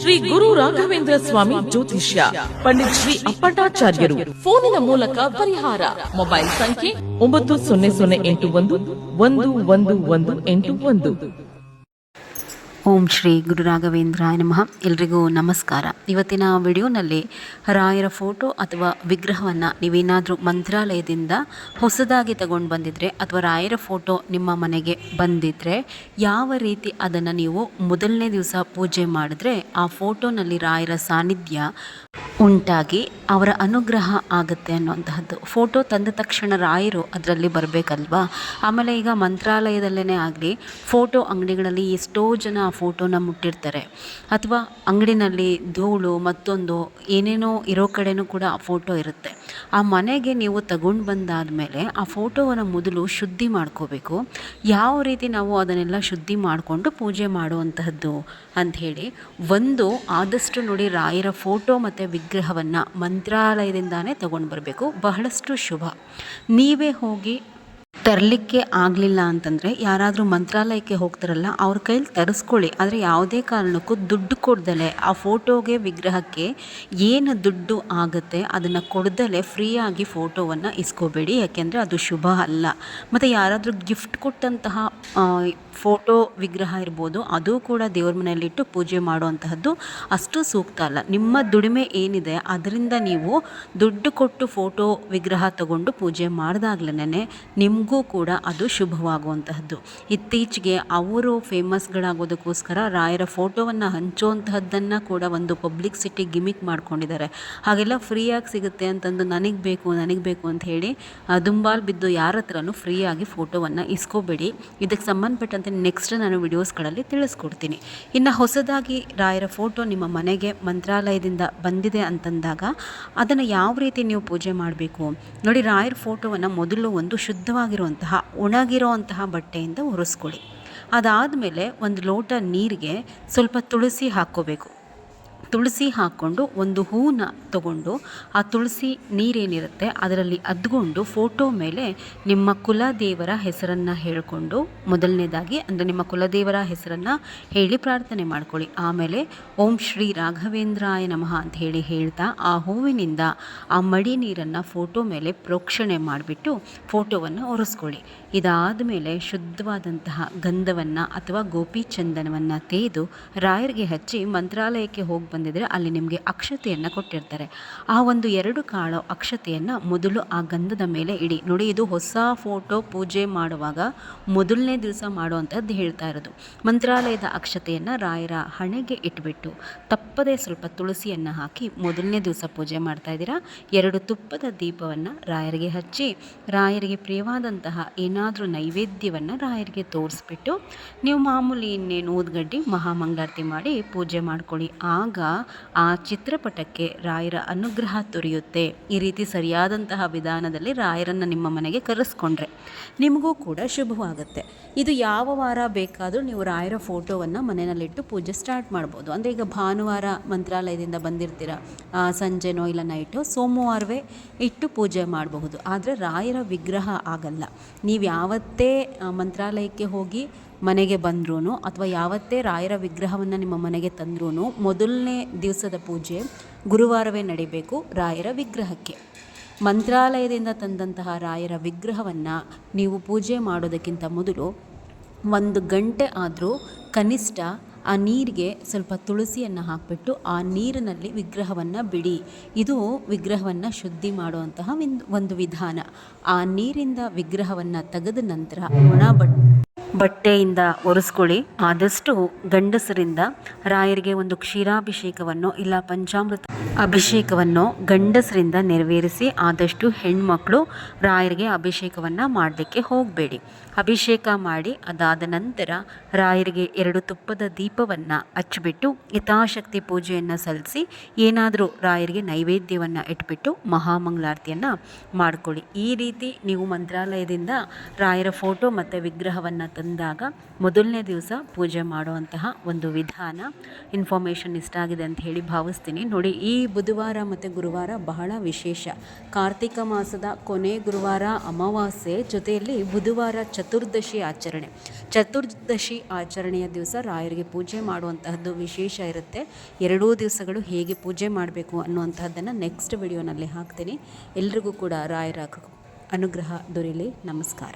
ಶ್ರೀ ಗುರು ರಾಘವೇಂದ್ರ ಸ್ವಾಮಿ ಜ್ಯೋತಿಷ್ಯ ಪಂಡಿತ್ ಶ್ರೀ ಅಪ್ಪಟಾಚಾರ್ಯರು ಫೋನಿನ ಮೂಲಕ ಪರಿಹಾರ. ಮೊಬೈಲ್ ಸಂಖ್ಯೆ ಒಂಬತ್ತು ಸೊನ್ನೆ ಸೊನ್ನೆ ಎಂಟು ಒಂದು ಒಂದು ಒಂದು ಒಂದು ಎಂಟು ಒಂದು. ಓಂ ಶ್ರೀ ಗುರು ರಾಘವೇಂದ್ರಾಯ ನಮಃ. ಎಲ್ರಿಗೂ ನಮಸ್ಕಾರ. ಇವತ್ತಿನ ವಿಡಿಯೋನಲ್ಲಿ ರಾಯರ ಫೋಟೋ ಅಥವಾ ವಿಗ್ರಹವನ್ನು ನೀವೇನಾದರೂ ಮಂತ್ರಾಲಯದಿಂದ ಹೊಸದಾಗಿ ತಗೊಂಡು ಬಂದಿದ್ರೆ ಅಥವಾ ರಾಯರ ಫೋಟೋ ನಿಮ್ಮ ಮನೆಗೆ ಬಂದಿದ್ದರೆ ಯಾವ ರೀತಿ ಅದನ್ನು ನೀವು ಮೊದಲನೇ ದಿವಸ ಪೂಜೆ ಮಾಡಿದ್ರೆ ಆ ಫೋಟೋನಲ್ಲಿ ರಾಯರ ಸಾನ್ನಿಧ್ಯ ಉಂಟಾಗಿ ಅವರ ಅನುಗ್ರಹ ಆಗುತ್ತೆ ಅನ್ನುವಂತಹದ್ದು. ಫೋಟೋ ತಂದ ತಕ್ಷಣ ರಾಯರು ಅದರಲ್ಲಿ ಬರಬೇಕಲ್ವಾ? ಆಮೇಲೆ ಈಗ ಮಂತ್ರಾಲಯದಲ್ಲೇ ಆಗಲಿ, ಫೋಟೋ ಅಂಗಡಿಗಳಲ್ಲಿ ಎಷ್ಟೋ ಜನ ಆ ಫೋಟೋನ ಮುಟ್ಟಿರ್ತಾರೆ. ಅಥವಾ ಅಂಗಡಿನಲ್ಲಿ ಧೂಳು, ಮತ್ತೊಂದು ಏನೇನೋ ಇರೋ ಕಡೆನೂ ಕೂಡ ಆ ಫೋಟೋ ಇರುತ್ತೆ. ಆ ಮನೆಗೆ ನೀವು ತಗೊಂಡು ಬಂದಾದ ಮೇಲೆ ಆ ಫೋಟೋವನ್ನು ಮೊದಲು ಶುದ್ಧಿ ಮಾಡ್ಕೋಬೇಕು. ಯಾವ ರೀತಿ ನಾವು ಅದನ್ನೆಲ್ಲ ಶುದ್ಧಿ ಮಾಡಿಕೊಂಡು ಪೂಜೆ ಮಾಡುವಂತಹದ್ದು ಅಂಥೇಳಿ, ಒಂದು ಆದಷ್ಟು ನೋಡಿ ರಾಯರ ಫೋಟೋ ಮತ್ತು ವಿಗ್ರಹವನ್ನು ಮಂತ್ರಾಲಯದಿಂದಾನೇ ತಗೊಂಡು ಬರಬೇಕು. ಬಹಳಷ್ಟು ಶುಭ. ನೀವೇ ಹೋಗಿ ತರಲಿಕ್ಕೆ ಆಗಲಿಲ್ಲ ಅಂತಂದರೆ ಯಾರಾದರೂ ಮಂತ್ರಾಲಯಕ್ಕೆ ಹೋಗ್ತಾರಲ್ಲ, ಅವ್ರ ಕೈಲಿ ತರಿಸ್ಕೊಳ್ಳಿ. ಆದರೆ ಯಾವುದೇ ಕಾರಣಕ್ಕೂ ದುಡ್ಡು ಕೊಡ್ದಲೆ, ಆ ಫೋಟೋಗೆ ವಿಗ್ರಹಕ್ಕೆ ಏನು ದುಡ್ಡು ಆಗುತ್ತೆ ಅದನ್ನು ಕೊಡ್ದಲೆ ಫ್ರೀಯಾಗಿ ಫೋಟೋವನ್ನು ಇಸ್ಕೋಬೇಡಿ. ಯಾಕೆಂದರೆ ಅದು ಶುಭ ಅಲ್ಲ. ಮತ್ತು ಯಾರಾದರೂ ಗಿಫ್ಟ್ ಕೊಟ್ಟಂತಹ ಫೋಟೋ ವಿಗ್ರಹ ಇರ್ಬೋದು, ಅದು ಕೂಡ ದೇವ್ರ ಮನೆಯಲ್ಲಿಟ್ಟು ಪೂಜೆ ಮಾಡುವಂತಹದ್ದು ಅಷ್ಟು ಸೂಕ್ತ ಅಲ್ಲ. ನಿಮ್ಮ ದುಡಿಮೆ ಏನಿದೆ, ಅದರಿಂದ ನೀವು ದುಡ್ಡು ಕೊಟ್ಟು ಫೋಟೋ ವಿಗ್ರಹ ತಗೊಂಡು ಪೂಜೆ ಮಾಡಿದಾಗ್ಲೇ ನಿಮಗೂ ಕೂಡ ಅದು ಶುಭವಾಗುವಂತಹದ್ದು. ಇತ್ತೀಚೆಗೆ ಅವರು ಫೇಮಸ್ಗಳಾಗೋದಕ್ಕೋಸ್ಕರ ರಾಯರ ಫೋಟೋವನ್ನು ಹಂಚುವಂತಹದ್ದನ್ನು ಕೂಡ ಒಂದು ಪಬ್ಲಿಕ್ ಸಿಟಿ ಗಿಮಿಕ್ ಮಾಡ್ಕೊಂಡಿದ್ದಾರೆ. ಹಾಗೆಲ್ಲ ಫ್ರೀಯಾಗಿ ಸಿಗುತ್ತೆ ಅಂತಂದು ನನಗೆ ಬೇಕು ನನಗೆ ಬೇಕು ಅಂತ ಹೇಳಿ ದುಂಬಾಲ್ ಬಿದ್ದು ಯಾರ ಹತ್ರನೂ ಫ್ರೀಯಾಗಿ ಫೋಟೋವನ್ನು ಇಸ್ಕೋಬೇಡಿ. ಇದಕ್ಕೆ ಸಂಬಂಧಪಟ್ಟಂತೆ ನೆಕ್ಸ್ಟ್ ನಾನು ವಿಡಿಯೋಸ್ಗಳಲ್ಲಿ ತಿಳಿಸ್ಕೊಡ್ತೀನಿ. ಇನ್ನು ಹೊಸದಾಗಿ ರಾಯರ ಫೋಟೋ ನಿಮ್ಮ ಮನೆಗೆ ಮಂತ್ರಾಲಯದಿಂದ ಬಂದಿದೆ ಅಂತಂದಾಗ ಅದನ್ನು ಯಾವ ರೀತಿ ನೀವು ಪೂಜೆ ಮಾಡಬೇಕು? ನೋಡಿ, ರಾಯರ ಫೋಟೋವನ್ನು ಮೊದಲು ಒಂದು ಶುದ್ಧವಾಗಿರುವಂತಹ, ಒಣಗಿರುವಂತಹ ಬಟ್ಟೆಯಿಂದ ಒರೆಸ್ಕೊಳ್ಳಿ. ಅದಾದಮೇಲೆ ಒಂದು ಲೋಟ ನೀರಿಗೆ ಸ್ವಲ್ಪ ತುಳಸಿ ಹಾಕ್ಕೋಬೇಕು. ತುಳಸಿ ಹಾಕ್ಕೊಂಡು ಒಂದು ಹೂವನ್ನ ತಗೊಂಡು ಆ ತುಳಸಿ ನೀರೇನಿರುತ್ತೆ ಅದರಲ್ಲಿ ಅದ್ಕೊಂಡು ಫೋಟೋ ಮೇಲೆ ನಿಮ್ಮ ಕುಲದೇವರ ಹೆಸರನ್ನು ಹೇಳಿಕೊಂಡು ಮೊದಲನೇದಾಗಿ ಅಂದರೆ ನಿಮ್ಮ ಕುಲದೇವರ ಹೆಸರನ್ನು ಹೇಳಿ ಪ್ರಾರ್ಥನೆ ಮಾಡ್ಕೊಳ್ಳಿ. ಆಮೇಲೆ ಓಂ ಶ್ರೀ ರಾಘವೇಂದ್ರಾಯ ನಮಃ ಅಂತ ಹೇಳಿ ಹೇಳ್ತಾ ಆ ಹೂವಿನಿಂದ ಆ ಮಡಿ ನೀರನ್ನು ಫೋಟೋ ಮೇಲೆ ಪ್ರೋಕ್ಷಣೆ ಮಾಡಿಬಿಟ್ಟು ಫೋಟೋವನ್ನು ಒರೆಸ್ಕೊಳ್ಳಿ. ಇದಾದ ಮೇಲೆ ಶುದ್ಧವಾದಂತಹ ಗಂಧವನ್ನು ಅಥವಾ ಗೋಪಿ ಚಂದನವನ್ನು ತೇದು ರಾಯರಿಗೆ ಹಚ್ಚಿ ಮಂತ್ರಾಲಯಕ್ಕೆ ಹೋಗಿ ಬಂದಿದ್ರೆ ಅಲ್ಲಿ ನಿಮಗೆ ಅಕ್ಷತೆಯನ್ನು ಕೊಟ್ಟಿರ್ತಾರೆ. ಆ ಒಂದು ಎರಡು ಕಾಳು ಅಕ್ಷತೆಯನ್ನು ಮೊದಲು ಆ ಗಂಧದ ಮೇಲೆ ಇಡಿ. ನೋಡಿ, ಇದು ಹೊಸ ಫೋಟೋ ಪೂಜೆ ಮಾಡುವಾಗ ಮೊದಲನೇ ದಿವಸ ಮಾಡುವಂಥದ್ದು ಹೇಳ್ತಾ ಇರೋದು. ಮಂತ್ರಾಲಯದ ಅಕ್ಷತೆಯನ್ನು ರಾಯರ ಹಣೆಗೆ ಇಟ್ಬಿಟ್ಟು ತಪ್ಪದೆ ಸ್ವಲ್ಪ ತುಳಸಿಯನ್ನು ಹಾಕಿ ಮೊದಲನೇ ದಿವಸ ಪೂಜೆ ಮಾಡ್ತಾ ಇದ್ದೀರಾ? ಎರಡು ತುಪ್ಪದ ದೀಪವನ್ನು ರಾಯರಿಗೆ ಹಚ್ಚಿ, ರಾಯರಿಗೆ ಪ್ರಿಯವಾದಂತಹ ಏನಾದರೂ ನೈವೇದ್ಯವನ್ನು ರಾಯರಿಗೆ ತೋರಿಸ್ಬಿಟ್ಟು, ನೀವು ಮಾಮೂಲಿ ಇನ್ನೇನು ಊದ್ಗಡ್ಡಿ ಮಹಾಮಂಗಳಾರತಿ ಮಾಡಿ ಪೂಜೆ ಮಾಡ್ಕೊಳ್ಳಿ. ಆಗ ಆ ಚಿತ್ರಪಟಕ್ಕೆ ರಾಯರ ಅನುಗ್ರಹ ದೊರೆಯುತ್ತೆ. ಈ ರೀತಿ ಸರಿಯಾದಂತಹ ವಿಧಾನದಲ್ಲಿ ರಾಯರನ್ನು ನಿಮ್ಮ ಮನೆಗೆ ಕರೆಸ್ಕೊಂಡ್ರೆ ನಿಮಗೂ ಕೂಡ ಶುಭವಾಗುತ್ತೆ. ಇದು ಯಾವ ವಾರ ಬೇಕಾದರೂ ನೀವು ರಾಯರ ಫೋಟೋವನ್ನು ಮನೆಯಲ್ಲಿಟ್ಟು ಪೂಜೆ ಸ್ಟಾರ್ಟ್ ಮಾಡ್ಬೋದು. ಅಂದರೆ ಈಗ ಭಾನುವಾರ ಮಂತ್ರಾಲಯದಿಂದ ಬಂದಿರ್ತೀರ ಸಂಜೆನೋ ಇಲ್ಲ ನೈಟು ಸೋಮವಾರವೇ ಇಟ್ಟು ಪೂಜೆ ಮಾಡಬಹುದು. ಆದರೆ ರಾಯರ ವಿಗ್ರಹ ಆಗಲ್ಲ. ನೀವು ಯಾವತ್ತೇ ಮಂತ್ರಾಲಯಕ್ಕೆ ಹೋಗಿ ಮನೆಗೆ ಬಂದ್ರೂ ಅಥವಾ ಯಾವತ್ತೇ ರಾಯರ ವಿಗ್ರಹವನ್ನು ನಿಮ್ಮ ಮನೆಗೆ ತಂದ್ರೂ ಮೊದಲನೇ ದಿವಸದ ಪೂಜೆ ಗುರುವಾರವೇ ನಡಿಬೇಕು ರಾಯರ ವಿಗ್ರಹಕ್ಕೆ. ಮಂತ್ರಾಲಯದಿಂದ ತಂದಂತಹ ರಾಯರ ವಿಗ್ರಹವನ್ನು ನೀವು ಪೂಜೆ ಮಾಡೋದಕ್ಕಿಂತ ಮೊದಲು ಒಂದು ಗಂಟೆ ಆದರೂ ಕನಿಷ್ಠ ಆ ನೀರಿಗೆ ಸ್ವಲ್ಪ ತುಳಸಿಯನ್ನು ಹಾಕಿಬಿಟ್ಟು ಆ ನೀರಿನಲ್ಲಿ ವಿಗ್ರಹವನ್ನು ಬಿಡಿ. ಇದು ವಿಗ್ರಹವನ್ನು ಶುದ್ಧಿ ಮಾಡುವಂತಹ ಒಂದು ವಿಧಾನ. ಆ ನೀರಿಂದ ವಿಗ್ರಹವನ್ನು ತೆಗೆದ ನಂತರ ಒಣ ಬಟ್ ಬಟ್ಟೆಯಿಂದ ಒರೆಸ್ಕೊಳ್ಳಿ. ಆದಷ್ಟು ಗಂಡಸರಿಂದ ರಾಯರಿಗೆ ಒಂದು ಕ್ಷೀರಾಭಿಷೇಕವನ್ನು ಇಲ್ಲ ಪಂಚಾಮೃತ ಅಭಿಷೇಕವನ್ನು ಗಂಡಸರಿಂದ ನೆರವೇರಿಸಿ ಆದಷ್ಟು ಹೆಣ್ಮಕ್ಳು ರಾಯರಿಗೆ ಅಭಿಷೇಕವನ್ನು ಮಾಡಲಿಕ್ಕೆ ಹೋಗಬೇಡಿ. ಅಭಿಷೇಕ ಮಾಡಿ ಅದಾದ ನಂತರ ರಾಯರಿಗೆ ಎರಡು ತುಪ್ಪದ ದೀಪವನ್ನು ಹಚ್ಚಿಬಿಟ್ಟು ಯಥಾಶಕ್ತಿ ಪೂಜೆಯನ್ನು ಸಲ್ಲಿಸಿ ಏನಾದರೂ ರಾಯರಿಗೆ ನೈವೇದ್ಯವನ್ನು ಇಟ್ಬಿಟ್ಟು ಮಹಾಮಂಗಳಾರತಿಯನ್ನು ಮಾಡ್ಕೊಳ್ಳಿ. ಈ ರೀತಿ ನೀವು ಮಂತ್ರಾಲಯದಿಂದ ರಾಯರ ಫೋಟೋ ಮತ್ತು ವಿಗ್ರಹವನ್ನು ತಂದಾಗ ಮೊದಲನೇ ದಿವಸ ಪೂಜೆ ಮಾಡುವಂತಹ ಒಂದು ವಿಧಾನ, ಇನ್ಫಾರ್ಮೇಷನ್ ಇಷ್ಟ ಆಗಿದೆ ಅಂತ ಹೇಳಿ ಭಾವಿಸ್ತೀನಿ. ನೋಡಿ, ಈ ಬುಧವಾರ ಮತ್ತು ಗುರುವಾರ ಬಹಳ ವಿಶೇಷ. ಕಾರ್ತಿಕ ಮಾಸದ ಕೊನೆ ಗುರುವಾರ ಅಮಾವಾಸ್ಯೆ ಜೊತೆಯಲ್ಲಿ ಬುಧವಾರ ಚತುರ್ದಶಿ ಆಚರಣೆ. ಚತುರ್ದಶಿ ಆಚರಣೆಯ ದಿವಸ ರಾಯರಿಗೆ ಪೂಜೆ ಮಾಡುವಂತಹದ್ದು ವಿಶೇಷ ಇರುತ್ತೆ. ಎರಡೂ ದಿವಸಗಳು ಹೇಗೆ ಪೂಜೆ ಮಾಡಬೇಕು ಅನ್ನುವಂತಹದ್ದನ್ನು ನೆಕ್ಸ್ಟ್ ವಿಡಿಯೋನಲ್ಲಿ ಹಾಕ್ತೀನಿ. ಎಲ್ರಿಗೂ ಕೂಡ ರಾಯರ ಅನುಗ್ರಹ ದೊರೆಯಲಿ. ನಮಸ್ಕಾರ.